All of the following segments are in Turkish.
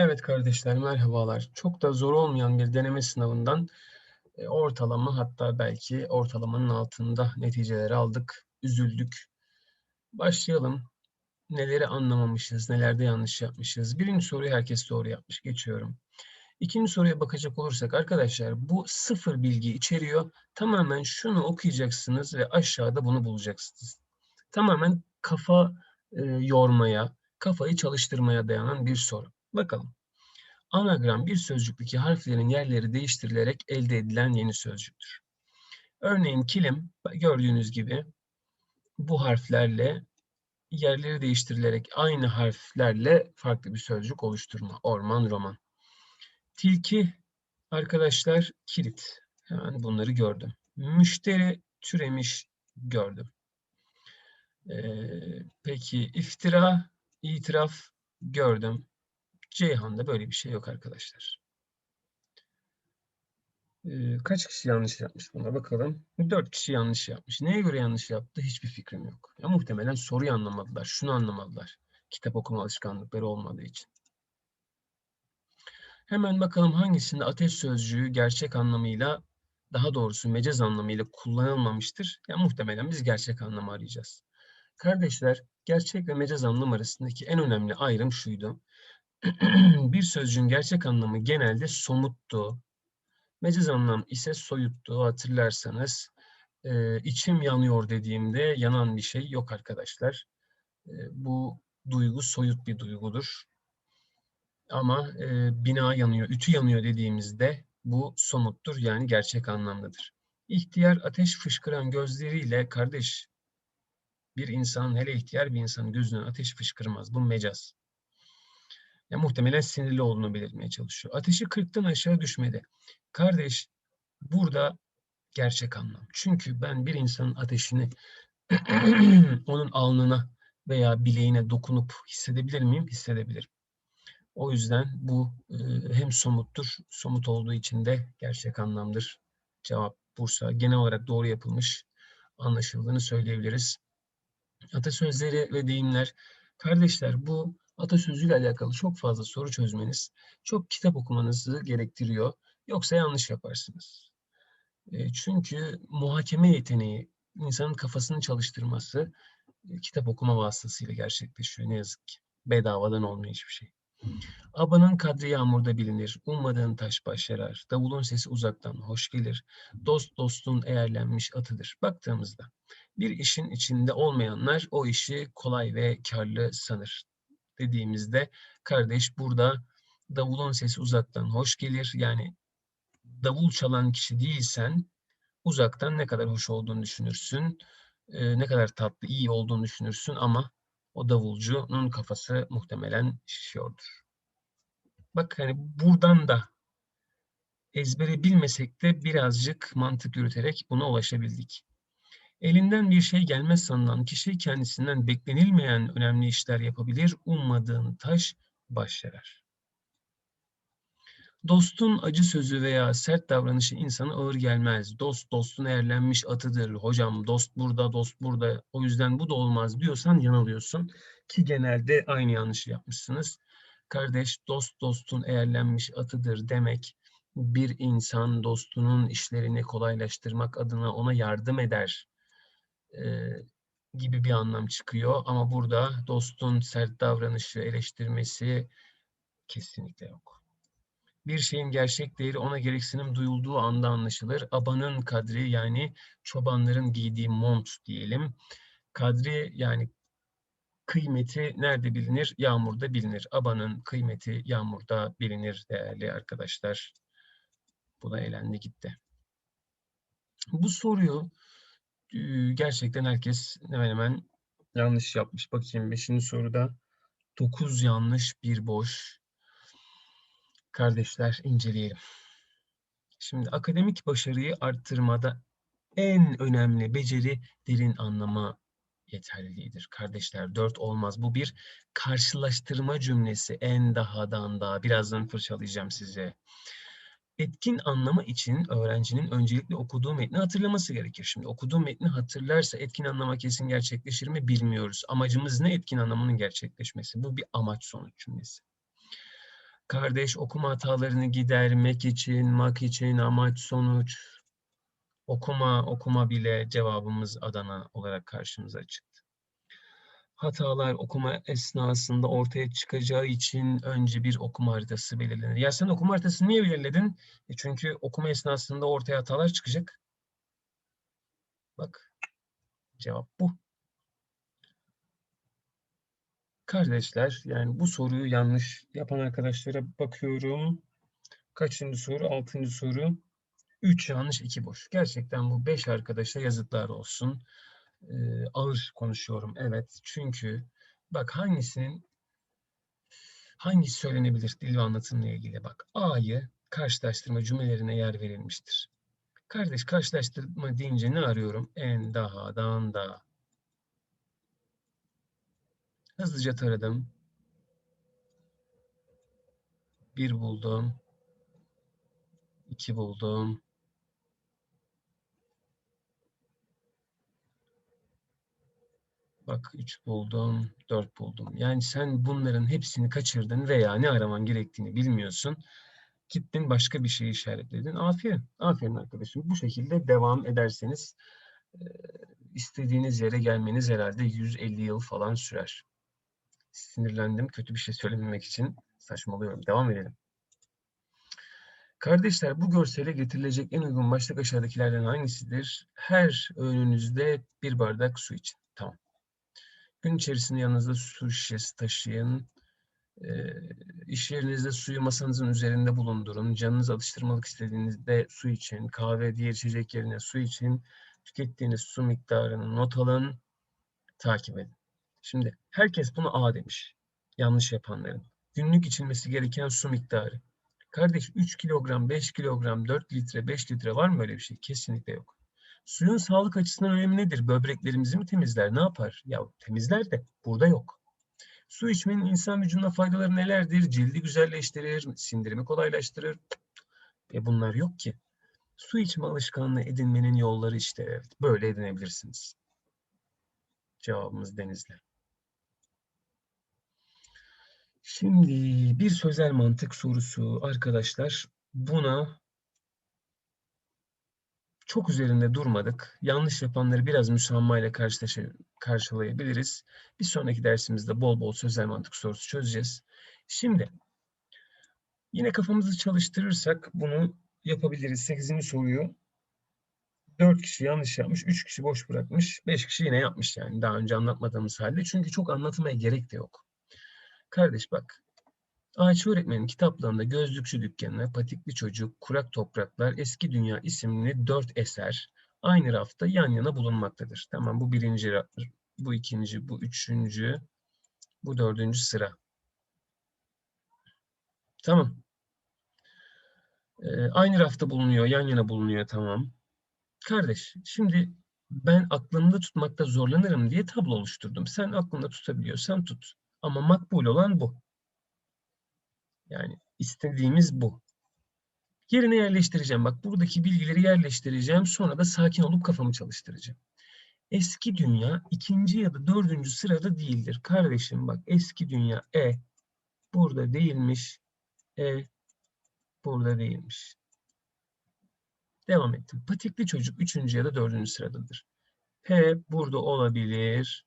Evet kardeşler merhabalar. Çok da zor olmayan bir deneme sınavından e, ortalama hatta belki ortalamanın altında neticeleri aldık. Üzüldük. Başlayalım. Neleri anlamamışız, nelerde yanlış yapmışız. Birinci soruyu herkes doğru yapmış. Geçiyorum. İkinci soruya bakacak olursak arkadaşlar bu sıfır bilgi içeriyor. Tamamen şunu okuyacaksınız ve aşağıda bunu bulacaksınız. Tamamen kafa e, yormaya, kafayı çalıştırmaya dayanan bir soru. Bakalım. Anagram bir sözcükteki harflerin yerleri değiştirilerek elde edilen yeni sözcüktür. Örneğin kilim gördüğünüz gibi bu harflerle yerleri değiştirilerek aynı harflerle farklı bir sözcük oluşturma. Orman, roman. Tilki arkadaşlar kilit. Hemen bunları gördüm. Müşteri türemiş gördüm. Ee, peki iftira, itiraf gördüm. Ceyhan'da böyle bir şey yok arkadaşlar. Ee, kaç kişi yanlış yapmış buna bakalım. Dört kişi yanlış yapmış. Neye göre yanlış yaptı hiçbir fikrim yok. Ya muhtemelen soruyu anlamadılar, şunu anlamadılar. Kitap okuma alışkanlıkları olmadığı için. Hemen bakalım hangisinde ateş sözcüğü gerçek anlamıyla daha doğrusu mecaz anlamıyla kullanılmamıştır. Ya muhtemelen biz gerçek anlamı arayacağız. Kardeşler, gerçek ve mecaz anlam arasındaki en önemli ayrım şuydu. bir sözcüğün gerçek anlamı genelde somuttu. Mecaz anlam ise soyuttu. Hatırlarsanız e, içim yanıyor dediğimde yanan bir şey yok arkadaşlar. E, bu duygu soyut bir duygudur. Ama e, bina yanıyor, ütü yanıyor dediğimizde bu somuttur yani gerçek anlamdadır. İhtiyar ateş fışkıran gözleriyle kardeş bir insan hele ihtiyar bir insanın gözünden ateş fışkırmaz. Bu mecaz. Ya, muhtemelen sinirli olduğunu belirtmeye çalışıyor. Ateşi 40'tan aşağı düşmedi. Kardeş burada gerçek anlam. Çünkü ben bir insanın ateşini onun alnına veya bileğine dokunup hissedebilir miyim? Hissedebilirim. O yüzden bu e, hem somuttur, somut olduğu için de gerçek anlamdır. Cevap Bursa. Genel olarak doğru yapılmış, anlaşıldığını söyleyebiliriz. Atasözleri ve deyimler. Kardeşler bu atasözüyle alakalı çok fazla soru çözmeniz, çok kitap okumanızı gerektiriyor. Yoksa yanlış yaparsınız. E, çünkü muhakeme yeteneği, insanın kafasını çalıştırması e, kitap okuma vasıtasıyla gerçekleşiyor ne yazık ki. Bedavadan olmuyor hiçbir şey. Abanın kadri yağmurda bilinir, ummadığın taş baş yarar, davulun sesi uzaktan hoş gelir, dost dostun eğerlenmiş atıdır. Baktığımızda bir işin içinde olmayanlar o işi kolay ve karlı sanır dediğimizde kardeş burada davulun sesi uzaktan hoş gelir. Yani davul çalan kişi değilsen uzaktan ne kadar hoş olduğunu düşünürsün. ne kadar tatlı, iyi olduğunu düşünürsün ama o davulcunun kafası muhtemelen şişiyordur. Bak hani buradan da ezbere bilmesek de birazcık mantık yürüterek buna ulaşabildik. Elinden bir şey gelmez sanılan kişi kendisinden beklenilmeyen önemli işler yapabilir, ummadığın taş baş yarar. Dostun acı sözü veya sert davranışı insana ağır gelmez. Dost dostun eğerlenmiş atıdır. Hocam dost burada, dost burada. O yüzden bu da olmaz diyorsan yanılıyorsun. Ki genelde aynı yanlışı yapmışsınız. Kardeş dost dostun eğerlenmiş atıdır demek bir insan dostunun işlerini kolaylaştırmak adına ona yardım eder e, gibi bir anlam çıkıyor. Ama burada dostun sert davranışı, eleştirmesi kesinlikle yok. Bir şeyin gerçek değeri ona gereksinim duyulduğu anda anlaşılır. Abanın kadri yani çobanların giydiği mont diyelim. Kadri yani kıymeti nerede bilinir? Yağmurda bilinir. Abanın kıymeti yağmurda bilinir değerli arkadaşlar. Bu da elendi gitti. Bu soruyu gerçekten herkes hemen hemen yanlış yapmış. Bakayım 5. soruda 9 yanlış, bir boş. Kardeşler inceleyelim. Şimdi akademik başarıyı arttırmada en önemli beceri derin anlama yeterliliğidir. Kardeşler dört olmaz. Bu bir karşılaştırma cümlesi. En dahadan daha. Birazdan fırçalayacağım size. Etkin anlama için öğrencinin öncelikle okuduğu metni hatırlaması gerekir. Şimdi okuduğu metni hatırlarsa etkin anlama kesin gerçekleşir mi bilmiyoruz. Amacımız ne etkin anlamanın gerçekleşmesi? Bu bir amaç sonuç cümlesi. Kardeş okuma hatalarını gidermek için, mak için, amaç, sonuç. Okuma, okuma bile cevabımız Adana olarak karşımıza çıktı. Hatalar okuma esnasında ortaya çıkacağı için önce bir okuma haritası belirlenir. Ya sen okuma haritasını niye belirledin? E çünkü okuma esnasında ortaya hatalar çıkacak. Bak, cevap bu. Kardeşler, yani bu soruyu yanlış yapan arkadaşlara bakıyorum. Kaçıncı soru? Altıncı soru. Üç yanlış, iki boş. Gerçekten bu beş arkadaşa yazıklar olsun. Ee, ağır konuşuyorum, evet. Çünkü bak hangisinin hangisi söylenebilir dil ve anlatımla ilgili? Bak A'yı karşılaştırma cümlelerine yer verilmiştir. Kardeş karşılaştırma deyince ne arıyorum? En, daha, dan, da. Hızlıca taradım. Bir buldum. İki buldum. Bak 3 buldum, 4 buldum. Yani sen bunların hepsini kaçırdın veya ne araman gerektiğini bilmiyorsun. Gittin başka bir şey işaretledin. Aferin, aferin arkadaşım. Bu şekilde devam ederseniz istediğiniz yere gelmeniz herhalde 150 yıl falan sürer. Sinirlendim. Kötü bir şey söylememek için saçmalıyorum. Devam edelim. Kardeşler bu görsele getirilecek en uygun başlık aşağıdakilerden hangisidir? Her öğününüzde bir bardak su için. Tamam. Gün içerisinde yanınızda su şişesi taşıyın. E, iş yerinizde suyu masanızın üzerinde bulundurun. Canınız alıştırmalık istediğinizde su için, kahve, diğer içecek yerine su için tükettiğiniz su miktarını not alın, takip edin. Şimdi herkes bunu A demiş. Yanlış yapanların. Günlük içilmesi gereken su miktarı. Kardeş 3 kilogram, 5 kilogram, 4 litre, 5 litre var mı öyle bir şey? Kesinlikle yok. Suyun sağlık açısından önemi nedir? Böbreklerimizi mi temizler? Ne yapar? Ya temizler de burada yok. Su içmenin insan vücuduna faydaları nelerdir? Cildi güzelleştirir, sindirimi kolaylaştırır. E bunlar yok ki. Su içme alışkanlığı edinmenin yolları işte evet. Böyle edinebilirsiniz. Cevabımız Denizli. Şimdi bir sözel mantık sorusu arkadaşlar. Buna çok üzerinde durmadık. Yanlış yapanları biraz müsammayla karşılayabiliriz. Bir sonraki dersimizde bol bol sözel mantık sorusu çözeceğiz. Şimdi yine kafamızı çalıştırırsak bunu yapabiliriz. 8. soruyu 4 kişi yanlış yapmış, 3 kişi boş bırakmış, 5 kişi yine yapmış yani daha önce anlatmadığımız halde. Çünkü çok anlatmaya gerek de yok. Kardeş bak, Ayça öğretmenin kitaplarında Gözlükçü Dükkanı, Patikli Çocuk, Kurak Topraklar, Eski Dünya isimli dört eser aynı rafta yan yana bulunmaktadır. Tamam bu birinci, bu ikinci, bu üçüncü, bu dördüncü sıra. Tamam. Ee, aynı rafta bulunuyor, yan yana bulunuyor tamam. Kardeş, şimdi ben aklımda tutmakta zorlanırım diye tablo oluşturdum. Sen aklında tutabiliyorsan tut. Ama makbul olan bu. Yani istediğimiz bu. Yerine yerleştireceğim. Bak buradaki bilgileri yerleştireceğim. Sonra da sakin olup kafamı çalıştıracağım. Eski dünya ikinci ya da dördüncü sırada değildir. Kardeşim bak eski dünya E burada değilmiş. E burada değilmiş. Devam ettim. Patikli çocuk üçüncü ya da dördüncü sıradadır. P burada olabilir.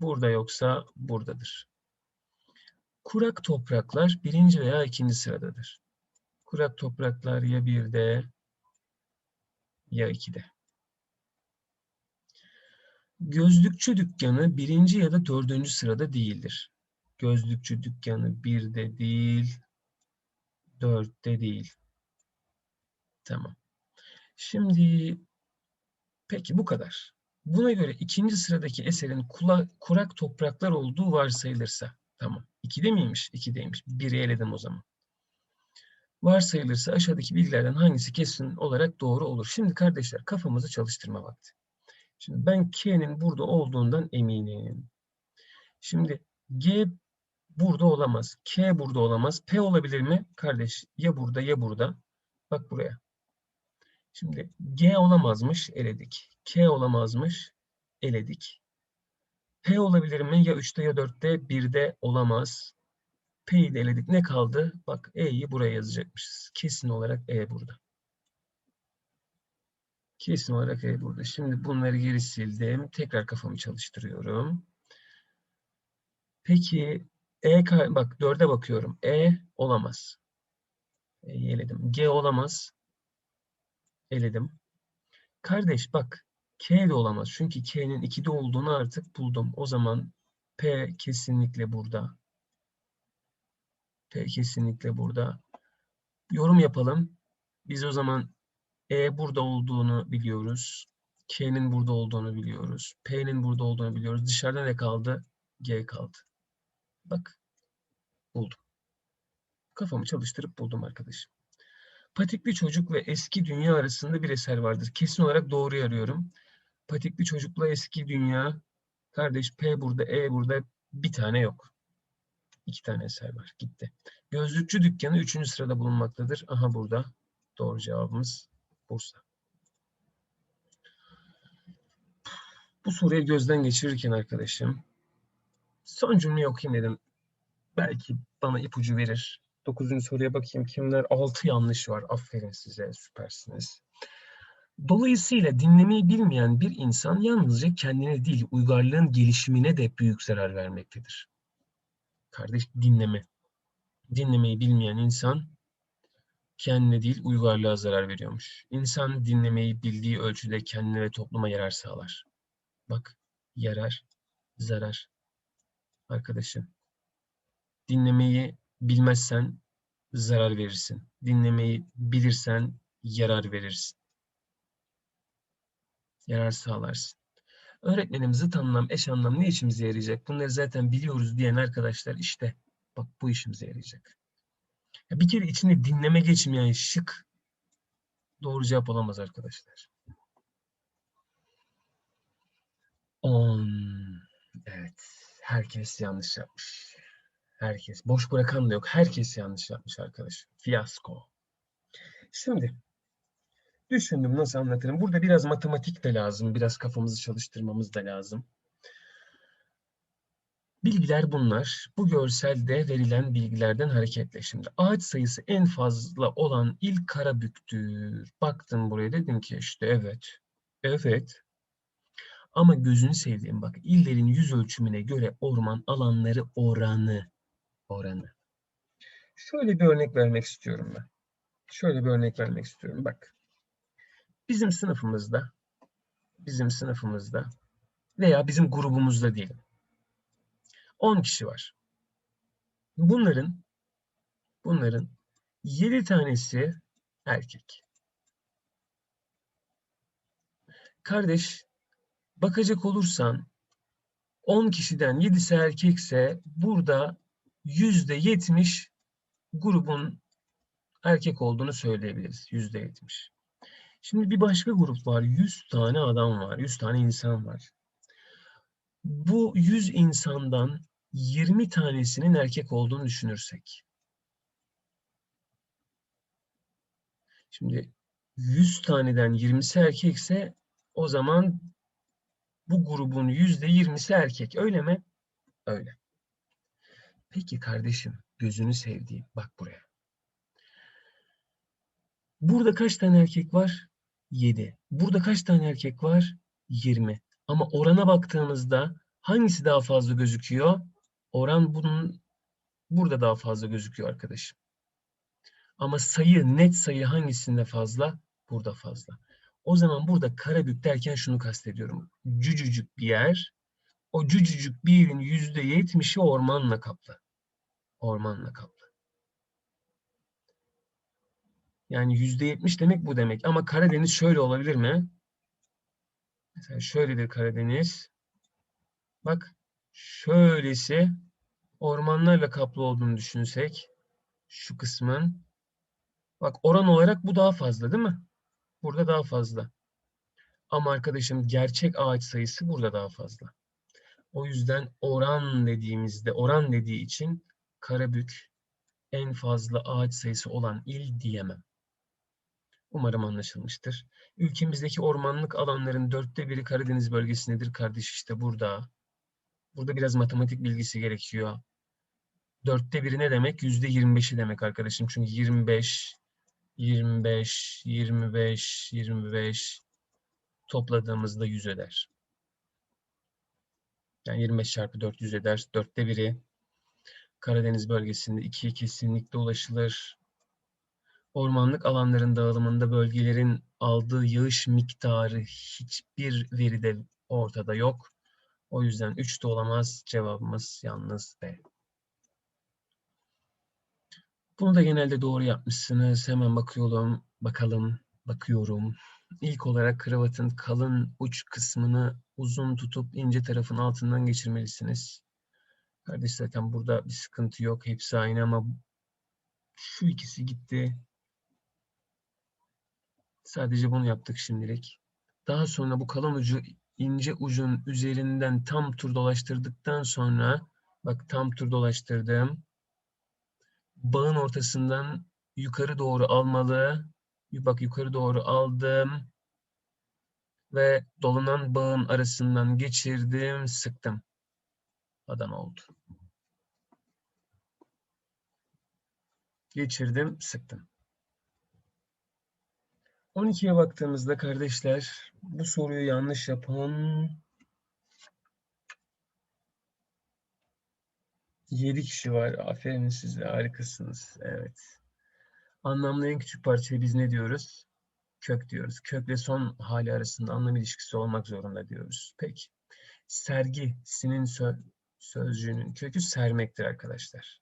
Burada yoksa buradadır. Kurak topraklar birinci veya ikinci sıradadır. Kurak topraklar ya birde ya ikide. Gözlükçü dükkanı birinci ya da dördüncü sırada değildir. Gözlükçü dükkanı birde değil, dörtte değil. Tamam. Şimdi peki bu kadar. Buna göre ikinci sıradaki eserin kula, kurak topraklar olduğu varsayılırsa Tamam. 2'de miymiş? 2'deymiş. 1'i eledim o zaman. Varsayılırsa aşağıdaki bilgilerden hangisi kesin olarak doğru olur? Şimdi kardeşler kafamızı çalıştırma vakti. Şimdi ben K'nin burada olduğundan eminim. Şimdi G burada olamaz. K burada olamaz. P olabilir mi? Kardeş ya burada ya burada. Bak buraya. Şimdi G olamazmış eledik. K olamazmış eledik. P olabilir mi? Ya 3'te ya 4'te 1'de olamaz. P'yi de eledik. Ne kaldı? Bak E'yi buraya yazacakmışız. Kesin olarak E burada. Kesin olarak E burada. Şimdi bunları geri sildim. Tekrar kafamı çalıştırıyorum. Peki E bak 4'e bakıyorum. E olamaz. E'yi eledim. G olamaz. Eledim. Kardeş bak K de olamaz. Çünkü K'nin 2'de olduğunu artık buldum. O zaman P kesinlikle burada. P kesinlikle burada. Yorum yapalım. Biz o zaman E burada olduğunu biliyoruz. K'nin burada olduğunu biliyoruz. P'nin burada olduğunu biliyoruz. Dışarıda ne kaldı? G kaldı. Bak. Buldum. Kafamı çalıştırıp buldum arkadaşım. Patikli çocuk ve eski dünya arasında bir eser vardır. Kesin olarak doğruyu arıyorum. Patikli çocukla eski dünya. Kardeş P burada, E burada. Bir tane yok. İki tane eser var. Gitti. Gözlükçü dükkanı üçüncü sırada bulunmaktadır. Aha burada. Doğru cevabımız Bursa. Bu soruyu gözden geçirirken arkadaşım son cümleyi okuyayım dedim. Belki bana ipucu verir. Dokuzuncu soruya bakayım. Kimler? Altı yanlış var. Aferin size. Süpersiniz. Dolayısıyla dinlemeyi bilmeyen bir insan yalnızca kendine değil, uygarlığın gelişimine de büyük zarar vermektedir. Kardeş dinleme. Dinlemeyi bilmeyen insan kendine değil, uygarlığa zarar veriyormuş. İnsan dinlemeyi bildiği ölçüde kendine ve topluma yarar sağlar. Bak, yarar, zarar. Arkadaşım, dinlemeyi bilmezsen zarar verirsin. Dinlemeyi bilirsen yarar verirsin. Yarar sağlarsın. Öğretmenim zıt anlam, eş anlam ne işimize yarayacak? Bunları zaten biliyoruz diyen arkadaşlar işte bak bu işimize yarayacak. Ya bir kere içinde dinleme geçmeyen şık doğru cevap olamaz arkadaşlar. 10. Evet. Herkes yanlış yapmış. Herkes. Boş bırakan da yok. Herkes yanlış yapmış arkadaş. Fiyasko. Şimdi düşündüm nasıl anlatırım. Burada biraz matematik de lazım. Biraz kafamızı çalıştırmamız da lazım. Bilgiler bunlar. Bu görselde verilen bilgilerden hareketle şimdi. Ağaç sayısı en fazla olan il Karabük'tür. Baktım buraya dedim ki işte evet. Evet. Ama gözünü sevdiğim bak illerin yüz ölçümüne göre orman alanları oranı. Oranı. Şöyle bir örnek vermek istiyorum ben. Şöyle bir örnek vermek istiyorum. Bak. Bizim sınıfımızda bizim sınıfımızda veya bizim grubumuzda diyelim 10 kişi var. Bunların bunların 7 tanesi erkek. Kardeş bakacak olursan 10 kişiden 7'si erkekse burada %70 grubun erkek olduğunu söyleyebiliriz. %70. Şimdi bir başka grup var. 100 tane adam var. 100 tane insan var. Bu 100 insandan 20 tanesinin erkek olduğunu düşünürsek. Şimdi 100 taneden 20'si erkekse o zaman bu grubun %20'si erkek. Öyle mi? Öyle. Peki kardeşim, gözünü sevdiğim bak buraya. Burada kaç tane erkek var? 7. Burada kaç tane erkek var? 20. Ama orana baktığımızda hangisi daha fazla gözüküyor? Oran bunun burada daha fazla gözüküyor arkadaşım. Ama sayı, net sayı hangisinde fazla? Burada fazla. O zaman burada Karabük derken şunu kastediyorum. Cücücük bir yer. O cücücük bir yerin yüzde yetmişi ormanla kaplı. Ormanla kaplı. Yani yüzde yetmiş demek bu demek. Ama Karadeniz şöyle olabilir mi? Mesela şöyledir Karadeniz. Bak şöylesi ormanlarla kaplı olduğunu düşünsek şu kısmın bak oran olarak bu daha fazla değil mi? Burada daha fazla. Ama arkadaşım gerçek ağaç sayısı burada daha fazla. O yüzden oran dediğimizde oran dediği için Karabük en fazla ağaç sayısı olan il diyemem. Umarım anlaşılmıştır. Ülkemizdeki ormanlık alanların dörtte biri Karadeniz bölgesindedir kardeş işte burada. Burada biraz matematik bilgisi gerekiyor. Dörtte biri ne demek? Yüzde 25'i demek arkadaşım. Çünkü 25, 25, 25, 25 topladığımızda 100 eder. Yani 25 çarpı 4 100 eder. Dörtte biri. Karadeniz bölgesinde 2'ye kesinlikle ulaşılır. Ormanlık alanların dağılımında bölgelerin aldığı yağış miktarı hiçbir veride ortada yok. O yüzden 3 de olamaz. Cevabımız yalnız B. Bunu da genelde doğru yapmışsınız. Hemen bakıyorum, bakalım, bakıyorum. İlk olarak kravatın kalın uç kısmını uzun tutup ince tarafın altından geçirmelisiniz. Kardeş zaten burada bir sıkıntı yok. Hepsi aynı ama şu ikisi gitti. Sadece bunu yaptık şimdilik. Daha sonra bu kalın ucu ince ucun üzerinden tam tur dolaştırdıktan sonra bak tam tur dolaştırdım. Bağın ortasından yukarı doğru almalı. Bak yukarı doğru aldım. Ve dolanan bağın arasından geçirdim, sıktım. Adam oldu. Geçirdim, sıktım. 12'ye baktığımızda kardeşler bu soruyu yanlış yapan 7 kişi var. Aferin size harikasınız. Evet. Anlamlı en küçük parçaya biz ne diyoruz? Kök diyoruz. Kökle son hali arasında anlam ilişkisi olmak zorunda diyoruz. Peki. Sergisinin sö sözcüğünün kökü sermektir arkadaşlar.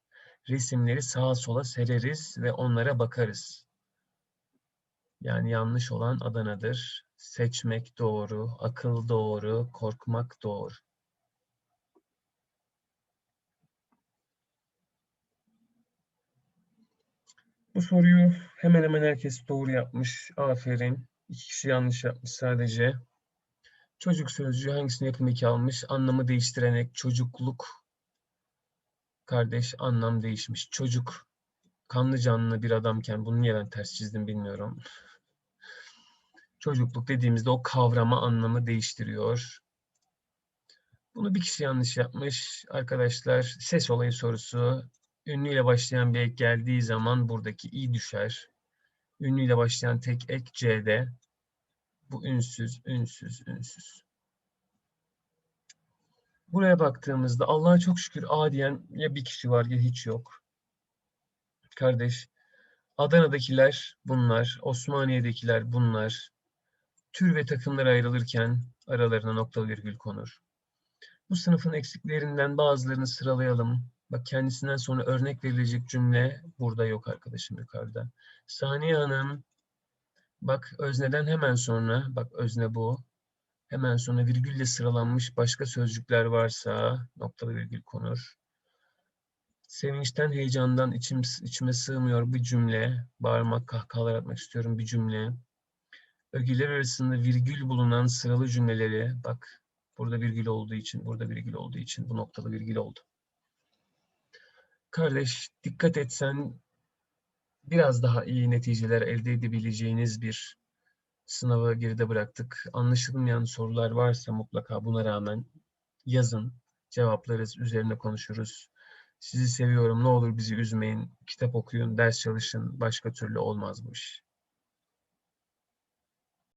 Resimleri sağa sola sereriz ve onlara bakarız. Yani yanlış olan Adana'dır. Seçmek doğru, akıl doğru, korkmak doğru. Bu soruyu hemen hemen herkes doğru yapmış. Aferin. İki kişi yanlış yapmış sadece. Çocuk sözcüğü hangisini eki almış? Anlamı değiştiren ek, çocukluk. Kardeş anlam değişmiş. Çocuk kanlı canlı bir adamken bunu niye ben ters çizdim bilmiyorum. Çocukluk dediğimizde o kavrama anlamı değiştiriyor. Bunu bir kişi yanlış yapmış. Arkadaşlar ses olayı sorusu. Ünlüyle başlayan bir ek geldiği zaman buradaki i düşer. Ünlüyle başlayan tek ek c'de. Bu ünsüz, ünsüz, ünsüz. Buraya baktığımızda Allah'a çok şükür A diyen ya bir kişi var ya hiç yok. Kardeş, Adana'dakiler bunlar, Osmaniye'dekiler bunlar. Tür ve takımlar ayrılırken aralarına nokta virgül konur. Bu sınıfın eksiklerinden bazılarını sıralayalım. Bak kendisinden sonra örnek verilecek cümle burada yok arkadaşım yukarıda. Saniye Hanım, bak özneden hemen sonra, bak özne bu. Hemen sonra virgülle sıralanmış başka sözcükler varsa noktalı virgül konur. Sevinçten, heyecandan içim, içime sığmıyor bir cümle. Bağırmak, kahkahalar atmak istiyorum bir cümle. Ögeler arasında virgül bulunan sıralı cümleleri, bak burada virgül olduğu için, burada virgül olduğu için bu noktalı virgül oldu. Kardeş dikkat etsen biraz daha iyi neticeler elde edebileceğiniz bir sınavı geride bıraktık. Anlaşılmayan sorular varsa mutlaka buna rağmen yazın. Cevaplarız, üzerine konuşuruz. Sizi seviyorum. Ne olur bizi üzmeyin. Kitap okuyun, ders çalışın. Başka türlü olmaz bu iş.